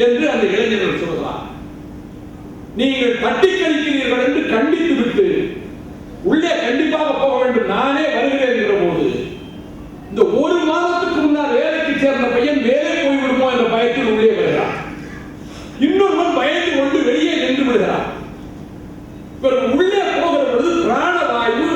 என்று அந்த இளைஞர்கள் சொல்கிறார் நீங்கள் தட்டி கழிக்கிறீர்கள் என்று கண்டித்து விட்டு உள்ளே கண்டிப்பாக போக வேண்டும் நானே வருகிறேன் என்கிற போது இந்த ஒரு மாதத்துக்கு முன்னால் வேலைக்கு சேர்ந்த பையன் வேலை போய்விடுமோ என்ற பயத்தில் உள்ளே வருகிறான் இன்னொருவன் பயந்து கொண்டு வெளியே நின்று விடுகிறான் இவர் உள்ளே போகிற பொழுது பிராணவாயு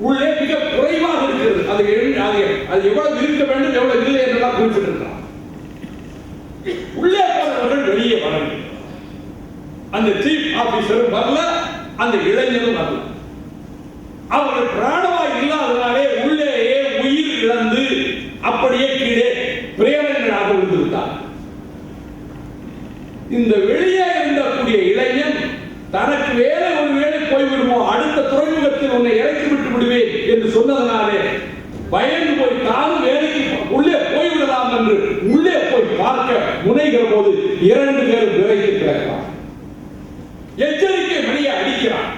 உள்ளே மிக குறைவாக இருக்கிறது அது எழு- அது அது எவ்வளவு இருக்க வேண்டும் எவ்வளவு இல்லை என்றெல்லாம் குறிப்பிட்டிருக்கிறார் உள்ளே போனவர்கள் வெளியே வரவில்லை அந்த சீஃப் ஆபீசரும் வரல அந்த இளைஞரும் வரல. அவர்கள் பிராணவாயு இல்லாதனாலே உள்ளேயே உயிர் இழந்து அப்படியே கீழே பிரேரங்களாக விழுந்து இந்த வெளியே இருந்தக்கூடிய இளைஞன் தனக்கு வேலை ஒரு வேலை போய்விடுமோ அடுத்த துறைமுகத்தில் உன்னை இறக்கி விட்டு விடுவேன் என்று சொன்னதனாலே பயந்து போய் தானும் வேலைக்கு உள்ளே போய்விடலாம் என்று உள்ளே போய் பார்க்க முனைகிற போது இரண்டு பேரும் விரைந்து கிடக்கிறார் எச்சரிக்கை மணியை அடிக்கிறார்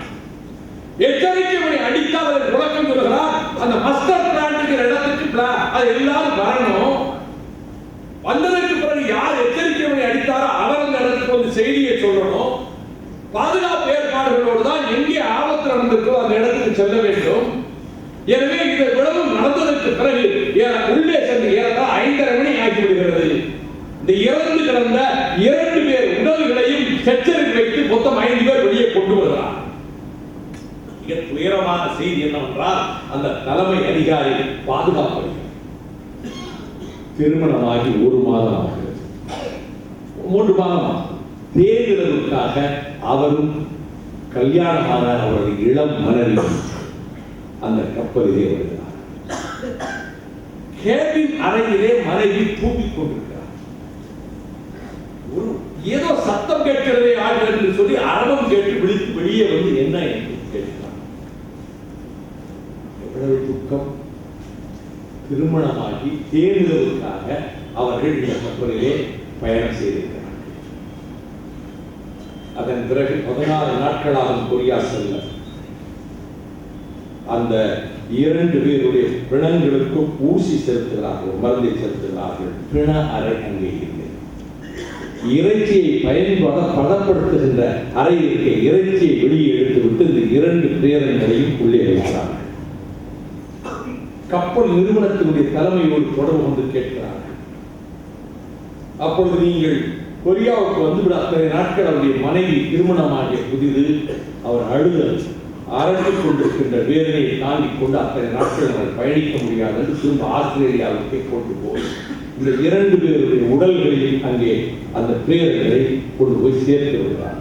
எச்சரிக்கை மணி அடித்தால் அதற்கு விளக்கம் சொல்கிறார் அந்த மஸ்டர் பிளான்ங்கிற இடத்துக்கு பிளா- அது எல்லாரும் வரணும். வந்ததற்கு பிறகு யார் எச்சரிக்கை மணி அடித்தாரோ அவர் அந்த இடத்துக்கு வந்து செய்தியை சொல்லணும். பாதுகாப்பு ஏற்பாடுகளோடு தான் எங்கே ஆபத்து நடந்திருக்கோ அந்த இடத்துக்கு செல்ல வேண்டும். எனவே இந்த விழவு நடந்ததற்கு பிறகு உள்ளே சென்று ஏறத்தால் ஐந்தரை மணி ஆகிவிடுகிறது. இந்த இறந்து கிடந்த இரண்டு செச்சரில் வைத்து மொத்தம் ஐந்து பேர் வெளியே கொண்டு வருகிறார். மிக துயரமான செய்தி என்னவென்றால் அந்த தலைமை அதிகாரி பாதுகாப்பு. திருமணமாகி ஒரு மாதம் ஆகிறது. மூன்று மாதம் தேர்தலுக்காக அவரும் கல்யாணமான அவரது இளம் மனைவி அந்த கப்பலிலே வருகிறார். கேபின் அறையிலே மனைவி தூங்கிக் கொண்டிருக்கிறார். ஏதோ சத்தம் கேட்கிறதே ஆள் என்று சொல்லி அரவம் கேட்டு விழித்து வெளியே வந்து என்ன என்று கேட்கிறான் எவ்வளவு துக்கம். திருமணமாகி தேர்தலுக்காக அவர்கள் இந்த கப்பலிலே பயணம் செய்திருக்கிறார்கள். அதன் பிறகு பதினாறு நாட்களாகும் கொரியா செல்ல. அந்த இரண்டு பேருடைய பிணங்களுக்கும் ஊசி செலுத்துகிறார்கள் மருந்தை செலுத்துகிறார்கள். பிண அறை அங்கே இருக்கிறது இறைச்சியை பயன்பாக பதப்படுத்துகின்ற அறையில் இருக்க இறைச்சியை வெளியே எடுத்துவிட்டு இந்த இரண்டு பிரேரங்களையும் உள்ளே வைக்கிறார் கப்பல் நிறுவனத்தினுடைய தலைமையோடு தொடர்பு கொண்டு கேட்கிறார். அப்பொழுது நீங்கள் கொரியாவுக்கு வந்துவிட அத்தனை நாட்கள் அவருடைய மனைவி திருமணமாகிய புதிது அவர் அழுத. அரண்டிக் கொண்டிருக்கின்ற வேதனையை தாங்கிக் கொண்டு அத்தனை நாட்கள் அவர் பயணிக்க முடியாது என்று திரும்ப ஆஸ்திரேலியாவுக்கு கொண்டு போய் இந்த இரண்டு பேருடைய உடல்களில் அங்கே அந்த பிரேயர்களை கொண்டு போய் சேர்த்து விடுகிறார்.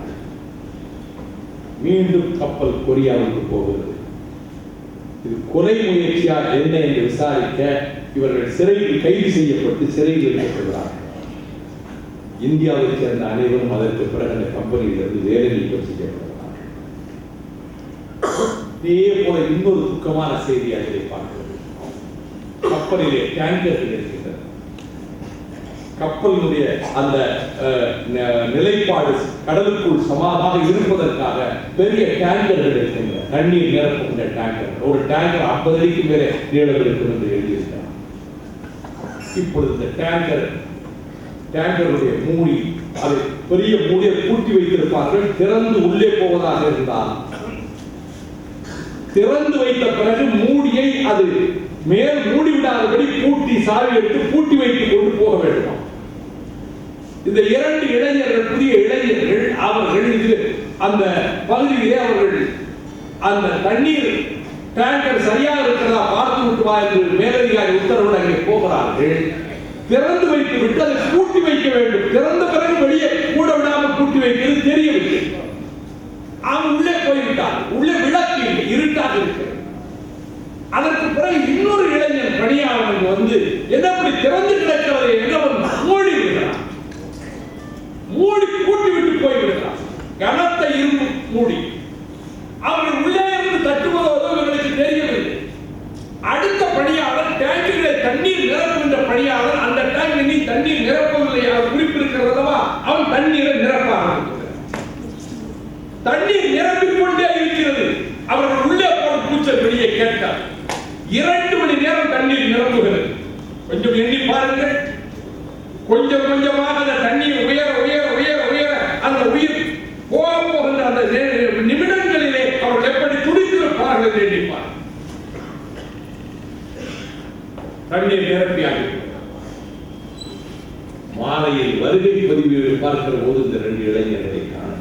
மீண்டும் கப்பல் கொரியாவுக்கு போகிறது. இது கொலை முயற்சியா என்ன என்று விசாரிக்க இவர்கள் சிறையில் கைது செய்யப்பட்டு சிறையில் இருக்கப்படுகிறார் இந்தியாவைச் சேர்ந்த அனைவரும் அதற்கு பிறகு அந்த கம்பெனியிலிருந்து வேலை நீக்கம் செய்யப்படுகிறார் இதே போல இன்னொரு துக்கமான செய்தி அதிலே பார்க்கிறது கப்பலிலே டேங்கர்கள் இருக்கிறது கப்பலினுடைய அந்த அஹ், ந- நிலைப்பாடு கடலுக்குள் சமாதாக இருப்பதற்காக பெரிய டேங்கர்கள் இருக்கின்றன. தண்ணீர் நிரப்புகின்ற டேங்கர் ஒரு டேங்கர் ஐம்பது அடிக்கு மேலே நீளம் இருக்கும் என்று எழுதியிருக்கிறார். இப்பொழுது இந்த டேங்கர் டேங்கருடைய மூடி அது பெரிய மூடியை பூட்டி வைத்திருப்பார்கள். திறந்து உள்ளே போவதாக இருந்தால் திறந்து வைத்த பிறகு மூடியை அது மேல் மூடி விடாதபடி பூட்டி சாவி எடுத்து பூட்டி வைத்துக் கொண்டு போக வேண்டும்? இந்த இரண்டு இளைஞர்கள் புதிய இளைஞர்கள் அவர்கள் இது அந்த பகுதியிலே அவர்கள் அந்த தண்ணீர் டேங்கர் சரியா இருக்கிறதா பார்த்து விட்டு வா என்று மேலதிகாரி உத்தரவுடன் அங்கே போகிறார்கள். திறந்து வைத்து விட்டு அதை கூட்டி வைக்க வேண்டும். திறந்த பிறகு வெளியே கூட விடாமல் கூட்டி வைக்கிறது தெரியவில்லை. அவன் உள்ளே போய்விட்டான். உள்ளே விளக்கு இல்லை இருட்டாக இருக்கிறது. அதற்கு பிறகு இன்னொரு இளைஞன் பணியாளன் வந்து என்ன இப்படி திறந்து கிடக்கிறது? என்ன தண்ணீர் நிரம்பிக் கொண்டே இருக்கிறது. அவர்கள் உள்ளே போன கூச்சல் வெளியே கேட்டார். இரண்டு மணி நேரம் தண்ணீர் நிரம்புகிறது. கொஞ்சம் எண்ணி பாருங்கள். கொஞ்சம் கொஞ்சமாக அந்த தண்ணீர் உயர அந்த உயிர் போக போகின்ற அந்த நிமிடங்களிலே அவர்கள் எப்படி துடித்திருப்பார்கள் என்று எண்ணிப்பார் கண்ணீர் நிரப்பியாக மாலையில் வருகை பதிவு பார்க்கிற போது இந்த ரெண்டு இளைஞர்களை காண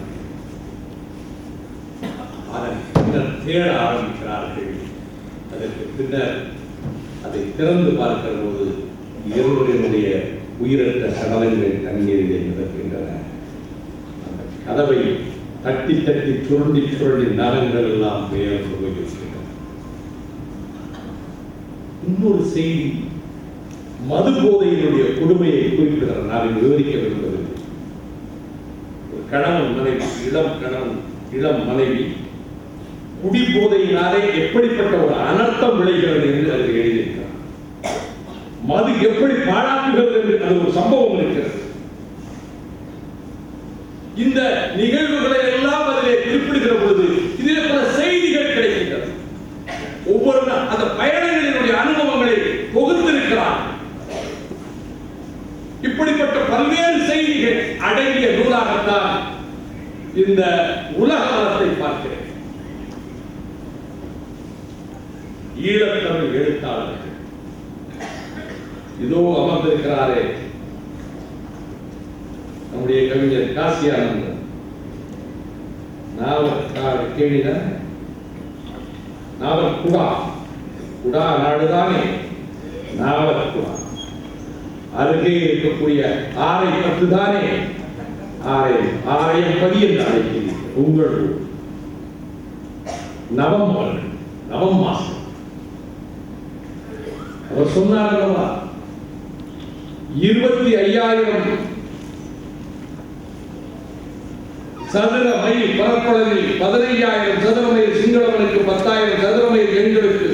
அதன் பின்னர் தேட ஆரம்பிக்கிறார்கள். அதற்கு பின்னர் அதை திறந்து பார்க்கிற போது இருவரினுடைய உயிரற்ற சடலங்கள் தண்ணீரிலே மிதக்கின்றன அந்த கதவை தட்டி தட்டி சுருண்டி சுருண்டி நகங்கள் எல்லாம் மேல் போயிருக்கின்றன. இன்னொரு செய்தி மது போதையினுடைய கொடுமையை குறிப்பிடுகிற நான் விவரிக்க வேண்டும் ஒரு கணவன் மனைவி இளம் கணவன் இளம் மனைவி குடி போதையினாலே எப்படிப்பட்ட ஒரு அனர்த்தம் விளைகிறது என்று அதில் எழுதியிருக்கிறார். மது எப்படி பாழாக்குகிறது என்று அது ஒரு சம்பவம் இருக்கிறது. இந்த நிகழ்வுகளை எல்லாம் அதிலே குறிப்பிடுகிற பொழுது இதிலே பல செய்திகள் கிடைக்கின்றது ஒவ்வொரு அந்த பயணங்களினுடைய அனுபவங்களை தொகுத்திருக்கிறார் இப்படிப்பட்ட பல்வேறு செய்திகள் அடங்கிய நூலாகத்தான் இந்த இதோ அமர்ந்திருக்கிறாரே. நம்முடைய கவிஞர் காசி ஆனந்தன். கேள்வின நாவல் குடா குடா நாடுதானே? நாவல் குடா அருகே இருக்கக்கூடிய ஆரை பத்து தானே ஆரை ஆரையம் பதி என்று அழைக்கிறீர்கள் உங்கள் நவம் நவம் மாசம். அவர் சொன்னார் அல்லவா? இருபத்தி ஐயாயிரம் சதுர மைல் பரப்பளவில் பதினைஞ்சாயிரம் சதுர மைல் சிங்களவனுக்கு பத்தாயிரம் சதுர மைல் எங்களுக்கு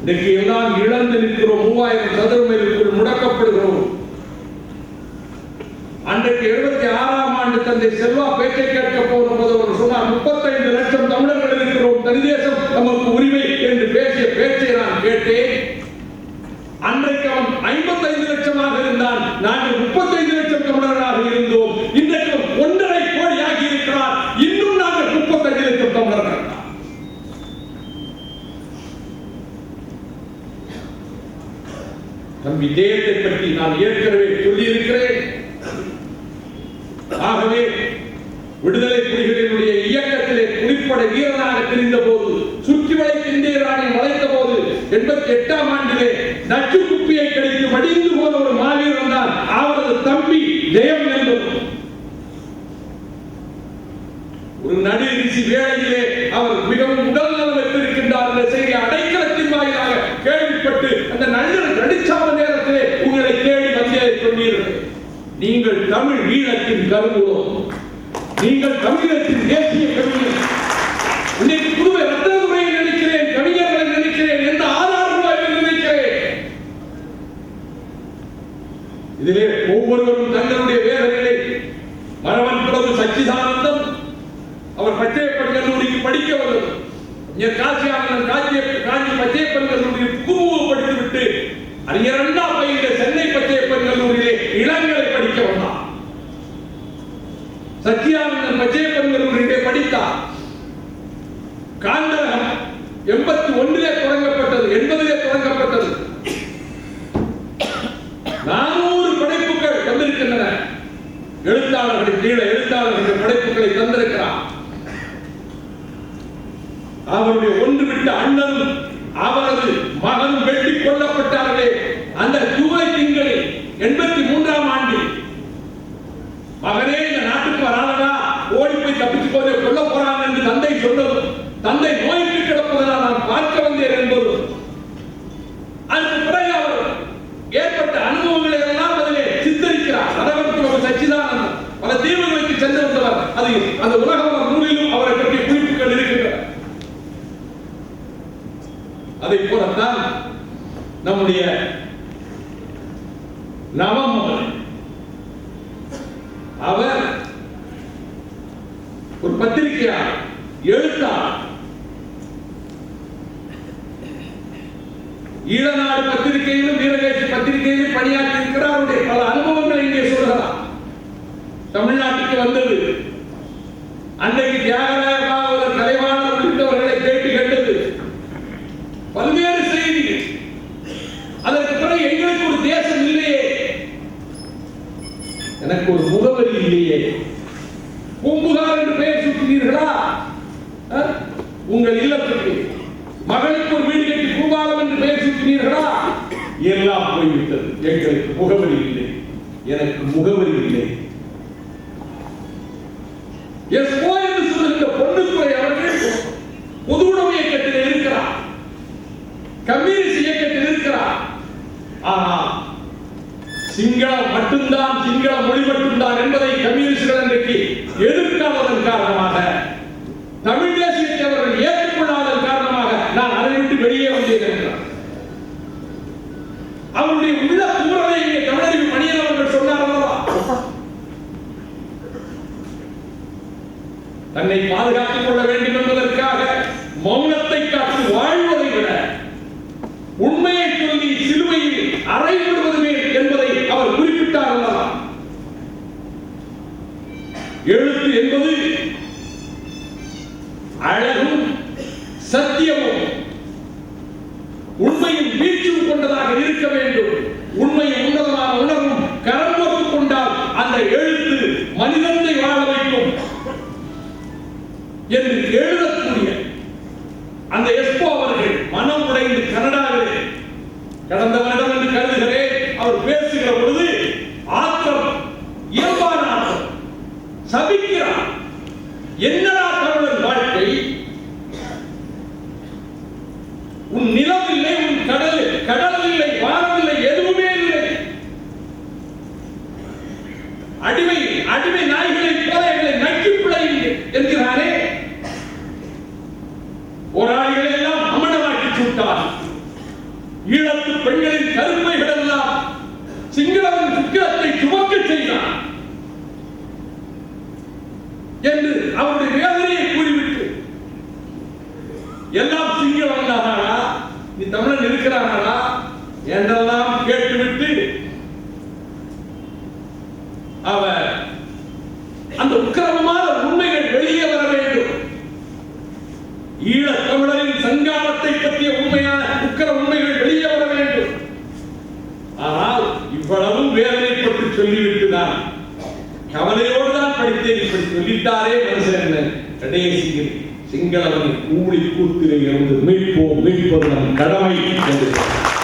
இன்றைக்கு எல்லாம் இழந்து நிற்கிறோம். மூவாயிரம் சதுர மைலுக்குள் முடக்கப்படுகிறோம். அன்றைக்கு எழுபத்தி ஆறாம் ஆண்டு தந்தை செல்வா பேச்சை கேட்க போன போது அவர் சொன்னார் முப்பத்தைந்து லட்சம் தமிழர்கள் இருக்கிறோம். தனிதேசம் நமக்கு உரிமை என்று பேசிய பேச்சை நான் கேட்டேன். ஐம்பத்தைந்து லட்சமாக இருந்தால் நாங்கள் முப்பத்தைந்து லட்சம் தமிழர்களாக இருந்தோம் இன்றைக்கு அவன் ஒன்றரை கோடியாகி இருக்கிறார் இன்னும் நாங்கள் முப்பத்தைந்து லட்சம் தமிழர்கள் தான். தம்பி தேயத்தை பற்றி நான் ஏற்கனவே சொல்லியிருக்கிறேன் ஆகவே விடுதலை புலிகளினுடைய இயக்கத்திலே குடிப்படை வீரனாக தெரிந்த போது சுற்றி வளைத்து இந்திய ராணி வளைத்த போது எண்பத்தி எட்டாம் ஆண்டிலே நச்சு குப்பியை கடித்து மடிந்து போன ஒரு மாவீரன் தான் அவரது தம்பி ஜெயம் என்பது ஒரு நடுநிசி வேளையிலே அவர் மிகவும் உடல் நலம் வைத்திருக்கின்றார் என்ற செய்தி அடைக்கலத்தின் வாயிலாக கேள்விப்பட்டு அந்த நல்ல நடிச்சாம நேரத்திலே உங்களை தேடி வந்தே சொன்னீர்கள். நீங்கள் தமிழ் ஈழத்தின் கருவூலம் நீங்கள் தமிழகத்தின் தேசிய கவிஞர் பச்சையப்பன் கல்லூரிக்கு படிக்க வந்தது. இங்கே காசியானந்தன் காஞ்சி காஞ்சி பச்சையப்பன் கல்லூரியில் குமுவு படித்துவிட்டு அறிஞர் அண்ணா பயின்ற சென்னை பச்சையப்பன் கல்லூரியிலே இளங்கலை படிக்க வந்தான். சத்யானந்தன் பச்சையப்பன் கல்லூரியிலே படித்தார். காந்த அவருடைய ஒன்று விட்ட அண்ணனும் அவரது மகனும் வெட்டி கொல்லப்பட்டார்களே. அந்த ஜூலை திங்களில் எண்பத்தி மூன்றாம் ஆண்டில். மகனே இந்த நாட்டுக்கு வராதடா. ஓடி போய் தப்பிச்சு போதே கொல்ல போறாங்க என்று தந்தை சொன்னது தந்தை புறத்தான் நம்முடைய நவம் அவர் ஒரு பத்திரிகையா எழுத்தா ஈழநாடு பத்திரிகையிலும் வீரகேசி பத்திரிகையிலும் பணியாற்றி இருக்கிறார் அவருடைய பல அனுபவங்களை இங்கே சொல்கிறார் தமிழ்நாட்டுக்கு வந்தது அன்னைக்கு தியாகராஜ எனக்கு ஒரு முகவரி இல்லையே. பூம்புகார் என்று பெயர் சுற்றினீர்களா உங்கள் இல்லத்துக்கு. மகளுக்கு ஒரு வீடு கட்டி பூபாலம் என்று பெயர் சுற்றினீர்களா எல்லாம் போய்விட்டது. எங்களுக்கு முகவரி இல்லை. எனக்கு முகவரி இல்லை. எஸ் சிங்களம் மட்டும்தான் சிங்கள மொழி மட்டும்தான் என்பதை கம்யூனிஸ்டுகள் இன்றைக்கு எதிர்க்காததன் காரணமாக எழுத்து என்பது அழகும் சத்தியமும் உண்மையின் வீச்சும் கொண்டதாக இருக்க வேண்டும். Yeniden இருக்கிறார்களா? என்றெல்லாம் கேட்டுவிட்டு அவர் அந்த உக்கிரமமான உண்மைகள் வெளியே வர வேண்டும். ஈழத் தமிழரின் சங்காரத்தை பற்றிய உண்மையான உக்கிர உண்மைகள் வெளியே வர வேண்டும். ஆனால் இவ்வளவும் வேதனைப்பட்டு சொல்லிவிட்டு தான் கவலையோடு தான் படித்தேன். இப்படி சொல்லிட்டாரே மனுஷன் என்ன? கடைசியில் சிங்களவன் கூடி கூத்திரை இறந்து தெரிவிப்பது நம் கடமை என்று.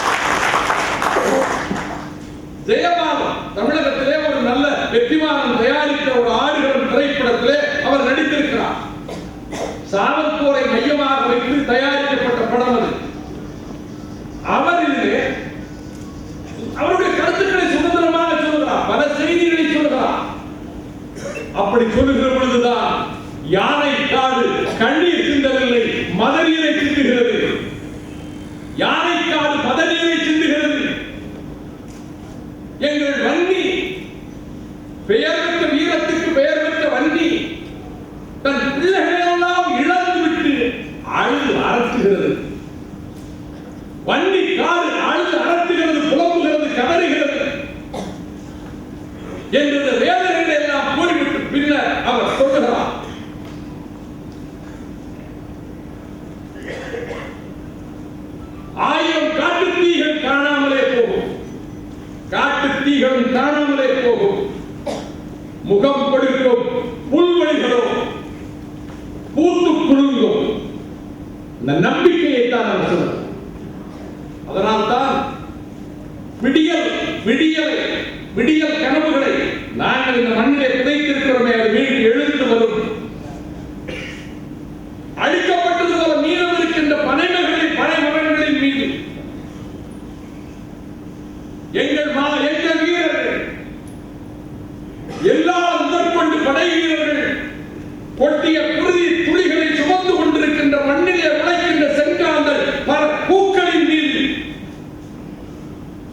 சிந்துகிறது எங்கள் வங்கி பெயர் இடம் காணாமலே போகும். முகம் கொடு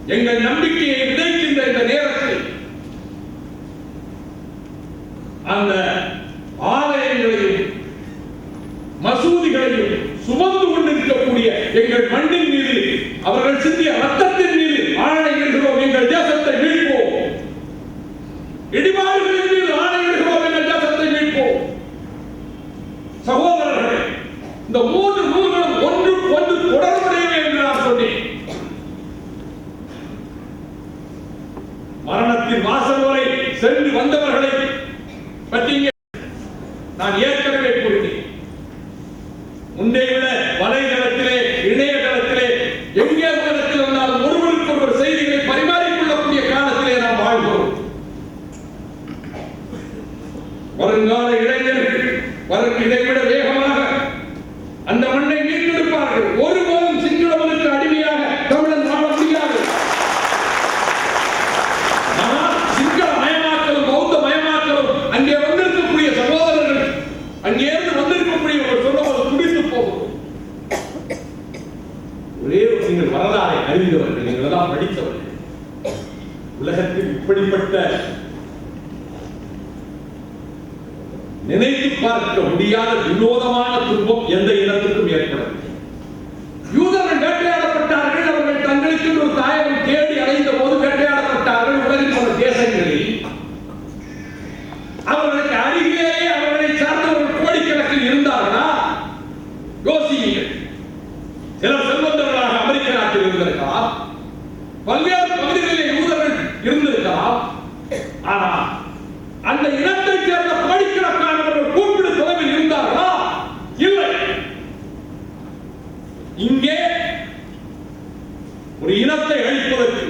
எங்கள் நம்பிக்கையை எந்த இங்கே ஒரு இனத்தை அழிப்பதற்கு